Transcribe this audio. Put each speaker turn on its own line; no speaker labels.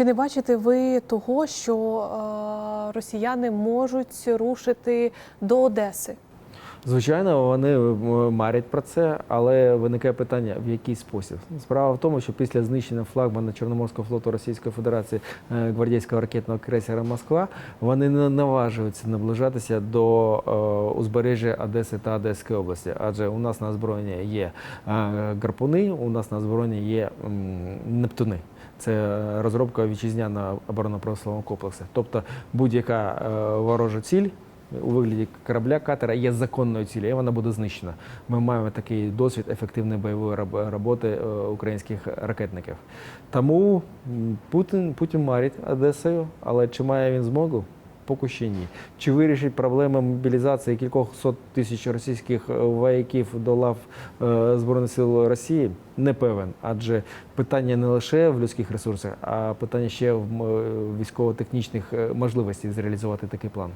Чи не бачите ви того, що е, росіяни можуть рушити до Одеси?
Звичайно, вони марять про це, але виникає питання, в який спосіб. Справа в тому, що після знищення флагмана Чорноморського флоту Російської Федерації е, гвардійського ракетного крейсера Москва, вони не наважуються наближатися до е, узбережжя Одеси та Одеської області. Адже у нас на озброєнні є е, гарпуни, у нас на озброєнні є нептуни. Це розробка вітчизняного оборонно-промислового комплексу. Тобто будь-яка е, ворожа ціль у вигляді корабля катера є законною цілею, вона буде знищена. Ми маємо такий досвід ефективної бойової роботи е, українських ракетників. Тому Путін, Путін марить Одесою, але чи має він змогу? Поки що ні. Чи вирішить проблеми мобілізації кількох сот тисяч російських е, вояків до лав е, Збройних сил Росії? Не певен. Адже питання не лише в людських ресурсах, а питання ще в військово-технічних можливостях зреалізувати такий план.